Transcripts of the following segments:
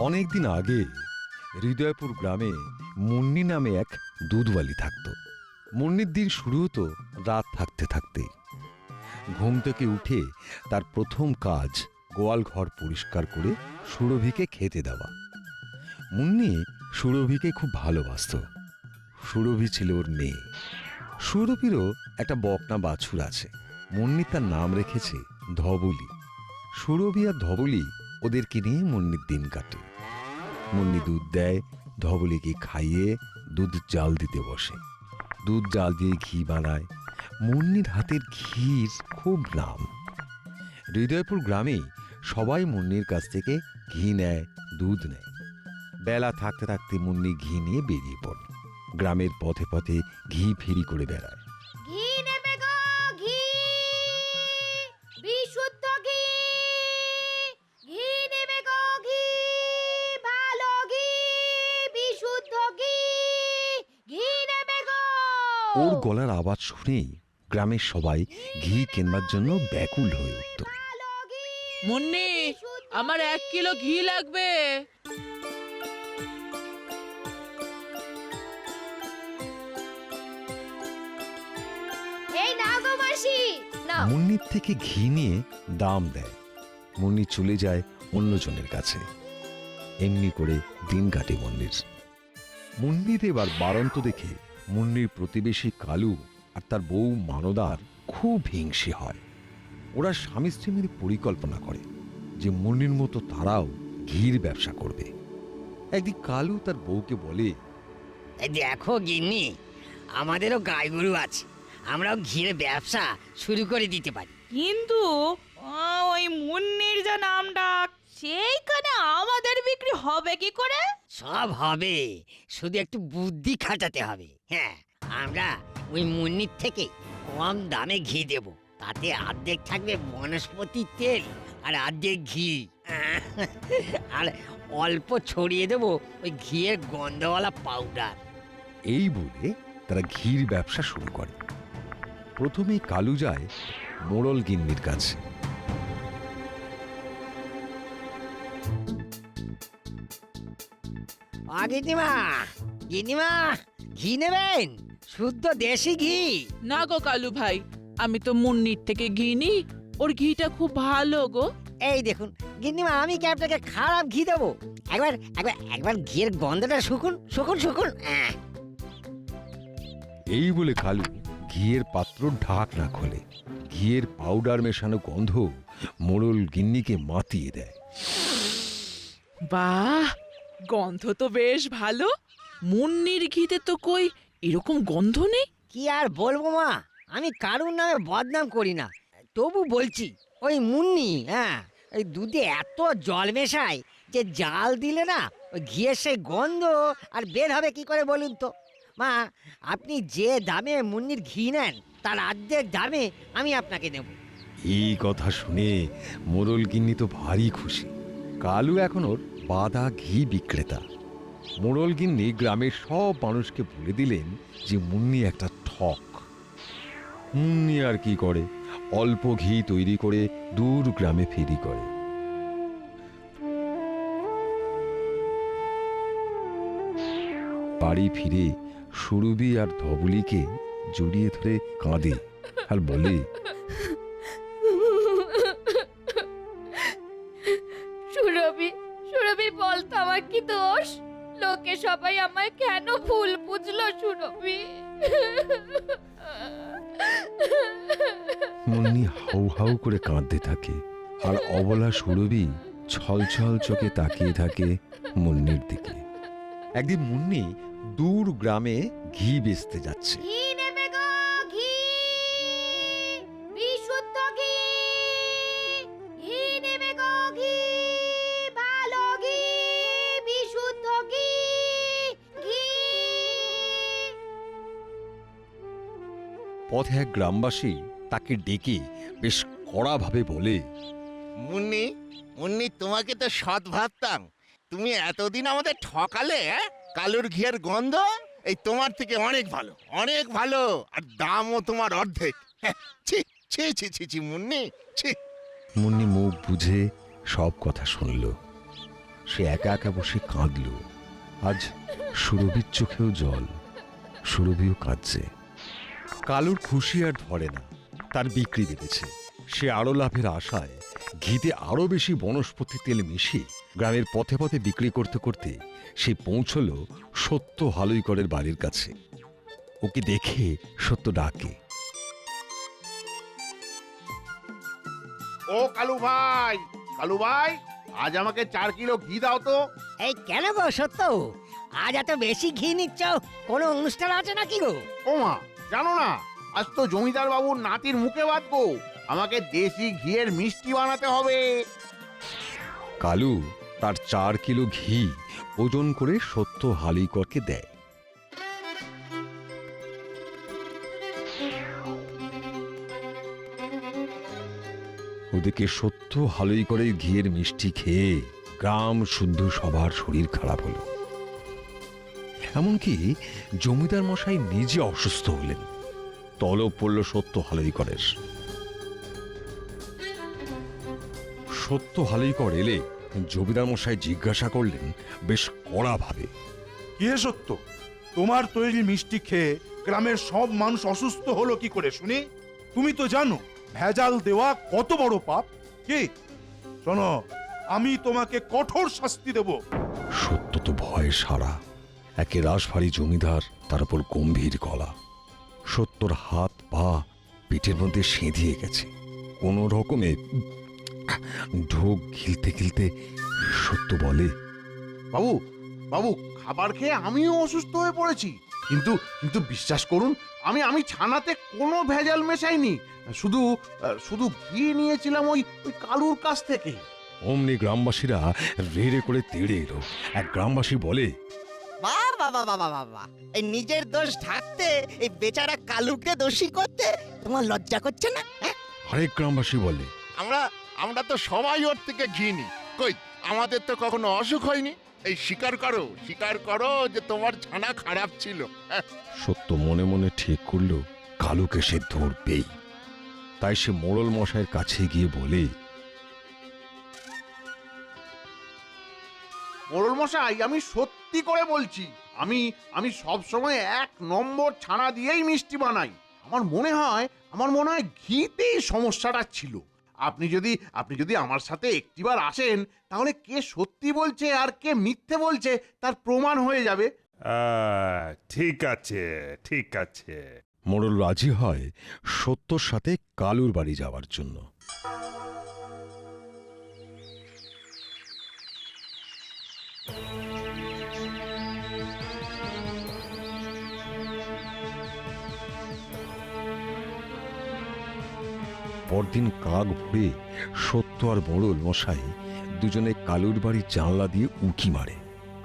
অনেকদিন আগে হৃদয়পুর গ্রামে মুন্নি নামে এক দুধওয়ালি থাকত। মুন্নির দিন শুরু হতো রাত থাকতে থাকতে। ঘুম থেকে উঠে তার প্রথম কাজ গোয়াল ঘর পরিষ্কার করে সুরভিকে খেতে দেওয়া। মুন্নি সুরভিকে খুব ভালোবাসত। সুরভি ছিল ওর মেয়ে। সুরভিরও একটা বকনা বাছুর আছে। মুন্নি তার নাম রেখেছে ধবলি। সুরভি আর ধবলি ওদেরকে নিয়ে মুন্নির দিন কাটে। মুন্নি দুধ দেয়, ধবলিকে খাইয়ে দুধ জাল দিতে বসে। দুধ জাল দিয়ে ঘি বানায়। মুন্নির হাতের ঘির খুব নাম। হৃদয়পুর গ্রামে সবাই মুন্নির কাছ থেকে ঘি নেয়, দুধ নেয়। বেলা থাকতে থাকতে মুন্নি ঘি নিয়ে বেরিয়ে পড়ে। গ্রামের পথে পথে ঘি ফেরি করে বেড়ায়। ওর গলার আওয়াজ শুনেই গ্রামের সবাই ঘি কেনবার জন্য ব্যাকুল হয়ে উঠত। মুন্নি আমার এক কিলো ঘি লাগবে। এই নাও গো মাসি নাও। মুন্নির থেকে ঘি নিয়ে দাম দেয়। মুন্নি চলে যায় অন্যজনের কাছে। এমনি করে দিন কাটে মুন্নির। মুন্নির এবার বারন্ত দেখে মুন্নির প্রতিবেশী কালু আর তার বউ মানদার খুব হিংসে হয়। ওরা স্বামী স্ত্রী মিলে পরিকল্পনা করে যে মুন্নির মতো তারাও ঘির ব্যবসা করবে। একদিন কালু তার বউকে বলে এই দেখো গিন্নি আমাদেরও গাই গরু আছে। আমরাও ঘিরে ব্যবসা শুরু করে দিতে পারি। কিন্তু ওই মুন্নির যা নাম ডাক সেইখানে আমাদের বিক্রি হবে কি করে? সব হবে শুধু একটু বুদ্ধি খাটাতে হবে। হ্যাঁ আমরা ওই মুন্নির থেকে কম দামে ঘি দেব। তাতে অর্ধেক থাকবে বনস্পতি তেল আর অর্ধেক ঘি। আর অল্প ছড়িয়ে দেব ওই ঘিয়ের গন্ধওয়ালা পাউডার এই বলে তারা ঘির ব্যবসা শুরু করে। প্রথমেই কালু যায় মোড়ল গিন্নির কাছে। আ গিন্নিমা! গিন্নিমা! ঘি নেবেন? শুদ্ধ দেশি ঘি। না গো কালু ভাই আমি তো মুন্নির থেকে ঘি নিই ওর ঘিটা খুব ভালো গো। এই দেখুন গিন্নিমা আমি কি আপনাকে খারাপ ঘি দেবো? একবার একবার একবার ঘিয়ের গন্ধটা শুকুন শুকুন শুকুন। আহ, এই বলে কালু ঘিয়ের পাত্র ঢাক না খোলে। ঘিয়ের পাউডার মেশানো গন্ধ মোড়ল গিন্নিকে মাতিয়ে দেয়। বাহ গন্ধ তো বেশ ভালো। মুন্নির ঘিতে তো কই এরকম গন্ধ নেই? কি আর বলব মা? আমি কারুর নামে বদনাম করি না। তবু বলছি ওই মুন্নি হ্যাঁ ওই দুধে এত জল মেশায় যে জাল দিলে না ওই ঘিয়ের সেই গন্ধ আর বের হবে কি করে বলুন তো? মা আপনি যে দামে মুন্নির ঘি নেন তার অর্ধেক দামে আমি আপনাকে দেব এই কথা শুনে মোড়ল গিন্নি তো ভারী খুশি। কালু এখন ওর বাদা ঘি বিক্রেতা। মোড়ল গিন্নি গ্রামের সব মানুষকে বলে দিলেন যে মুন্নি একটা ঠক। মুন্নি আর কি করে? অল্প ঘি তৈরি করে দূর গ্রামে ফেরি করে। বাড়ি ফিরে সুরভি আর ধবলিকে জড়িয়ে ধরে কাঁদে আর বলে সবাই আমায় কেন ভুল বুঝলো সুরভি? মুন্নি হাউ হাউ করে কাঁদতে থাকে আর অবলা সুরভি ছল ছল চোখে তাকিয়ে থাকে মুন্নির দিকে। একদিন মুন্নি দূর গ্রামে ঘি বেচতে যাচ্ছে। পথে এক গ্রামবাসী তাকে ডেকে বেশ কড়াভাবে বলে মুন্নি মুন্নি তোমাকে তো সৎ ভাবতাম। তুমি এতদিন আমাদের ঠকালে? কালুর ঘিয়ের গন্ধ? এই তোমার থেকে অনেক ভালো অনেক ভালো আর দামও তোমার অর্ধেক। হ্যাঁ, ছি ছি ছি ছি ছি মুন্নি ছি। মুন্নি মুখ বুঝে সব কথা শুনল। সে একা একা বসে কাঁদল। আজ সুরভির চোখেও জল সুরভিও কাঁদছে। কালুর খুশি আর ধরে না তার বিক্রি বেড়েছে সে আরও লাভের আশায় ঘিতে আরও বেশি বনস্পতি তেল মিশিয়ে গ্রামের পথে পথে বিক্রি করতে করতে সে পৌঁছল সত্য হালুইকরের বাড়ির কাছে। ওকে দেখে সত্য ডাকে। ও কালু ভাই কালু ভাই আজ আমাকে চার কিলো ঘি দাও তো। এই কেন গো সত্য? আজ এত বেশি ঘি নিচ্ছ কোনো অনুষ্ঠান আছে নাকি গো? ও মা জানো না? আজ তো জমিদার বাবুর নাতির মুখে বাঁধবো। আমাকে দেশি ঘিয়ের মিষ্টি বানাতে হবে। কালু, তার চার কিলো ঘি ওজন করে সত্য হালুইকরকে দেয়। ওদিকে সত্য হালুই করে ঘিয়ের মিষ্টি খেয়ে গ্রাম শুদ্ধ সবার শরীর খারাপ হলো। এমনকি জমিদার মশাই নিজে অসুস্থ হলেন। তলব পড়ল সত্য হালুই করের সত্য হালুইকর এলে জমিদার মশাই জিজ্ঞাসা করলেন বেশ কড়া ভাবে কি সত্য? তোমার তৈরি মিষ্টি খেয়ে গ্রামের সব মানুষ অসুস্থ হলো কি করে শুনি? তুমি তো জানো ভেজাল দেওয়া কত বড় পাপ। কি? শোনো আমি তোমাকে কঠোর শাস্তি দেব। সত্য তো ভয় সারা। একে রাশভারী জমিদার তার উপর গম্ভীর গলা। সত্যর হাত পা পিঠের মধ্যে সেঁধিয়ে গেছে। কোনো রকমে ঢোক গিলতে গিলতে সত্য বলে বাবু বাবু খাবার খেয়ে আমিও অসুস্থ হয়ে পড়েছি। কিন্তু কিন্তু বিশ্বাস করুন আমি আমি ছানাতে কোনো ভেজাল মেশাইনি। শুধু শুধু ঘি নিয়েছিলাম ওই ওই কালুর কাছ থেকে। অমনি গ্রামবাসীরা রেড়ে করে তেড়ে এলো। এক গ্রামবাসী বলে বাহ বাবা বাবা বাবা এই নিজের দোষ ঢাকতে এই বেচারা কালুকে দোষী করতে তোমার লজ্জা করছে না হ্যাঁ? আরেক গ্রামবাসী বলে। আমরা আমরা তো সবাই ওর থেকে ঘি নি কই আমাদের তো কখনো অসুখ হয়নি? এই স্বীকার করো স্বীকার করো যে তোমার ছানা খারাপ ছিল হ্যাঁ, সত্য মনে মনে ঠিক করল কালুকে সে ধরবেই। তাই সে মোড়ল মশাইয়ের কাছে গিয়ে বলে মশাই আমি সত্যি করে বলছি আমি আমি সব সময় এক নম্বর ছানা দিয়েই মিষ্টি বানাই। আমার মনে হয় আমার মনে হয় ঘিতেই সমস্যাটা ছিল। আপনি যদি আপনি যদি আমার সাথে একটিবার আসেন তাহলে কে সত্যি বলছে আর কে মিথ্যে বলছে তার প্রমাণ হয়ে যাবে। আহ, ঠিক আছে ঠিক আছে। মোড়ল রাজি হয় সত্যর সাথে কালুর বাড়ি যাওয়ার জন্য। পরদিন কাক ভরে সত্য আর মোড়ল মশাই দুজনে কালুর বাড়ির জানলা দিয়ে উঁকি মারে।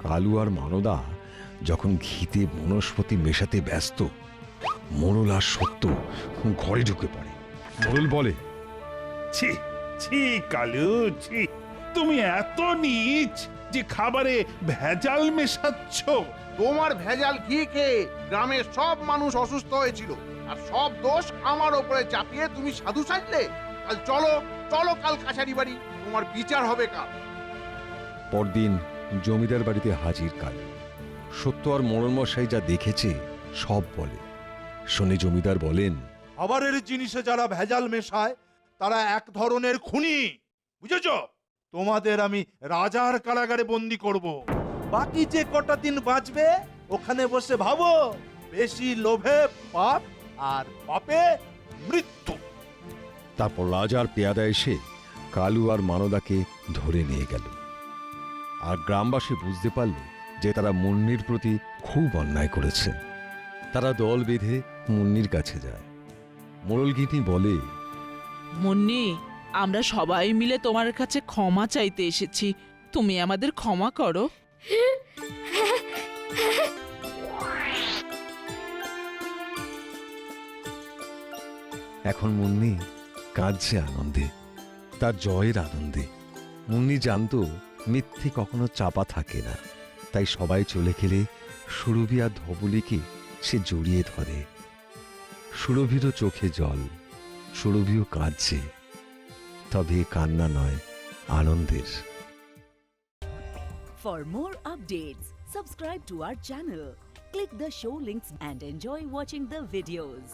কালু আর মানদা যখন ঘিতে বনস্পতি মেশাতে ব্যস্ত মোড়ল আর সত্য ঘরে ঢুকে পড়ে। মোড়ল বলে ছি ছি কালু ছি তুমি এত নিচ যে খাবারে ভেজাল মেশাচ্ছ। তোমার ভেজাল ঘি খেয়ে গ্রামের সব মানুষ অসুস্থ হয়েছিল। আর সব দোষ আমার ওপরে চাপিয়ে তুমি সাধু সাজলে? কাল চলো চলো কাল কাছারি বাড়ি। তোমার বিচার হবে কাল। পরদিন জমিদার বাড়িতে হাজির কাল। সত্য আর মোড়ল মশাই যা দেখেছে সব বলে। শুনে জমিদার বলেন খাবারের জিনিসে যারা ভেজাল মেশায় তারা এক ধরনের খুনি। বুঝেছ? তোমাদের আমি রাজার কারাগারে বন্দি করব। বাকি যে কটা দিন বাঁচবে ওখানে বসে ভাবো। বেশি লোভে পাপ আর পাপে মৃত্যু। তারপর রাজার পেয়াদা এসে কালু আর মানদাকে ধরে নিয়ে গেল। আর গ্রামবাসী বুঝতে পারল যে তারা মুন্নির প্রতি খুব অন্যায় করেছে। তারা দল বেঁধে মুন্নির কাছে যায়। মোড়লগিনি বলে মুন্নি আমরা সবাই মিলে তোমার কাছে ক্ষমা চাইতে এসেছি। তুমি আমাদের ক্ষমা করো। এখন মুন্নি কাঁদছে আনন্দে তার জয়ের আনন্দে। মুন্নি জানতো মিথ্যে কখনো চাপা থাকে না তাই সবাই চলে গেলে সুরভি আর ধবলিকে সে জড়িয়ে ধরে। সুরভিরও চোখে জল সুরভিও কাঁদছে তবে কান্না নয় আনন্দের। For more updates, subscribe to our channel, click the show links and enjoy watching the videos.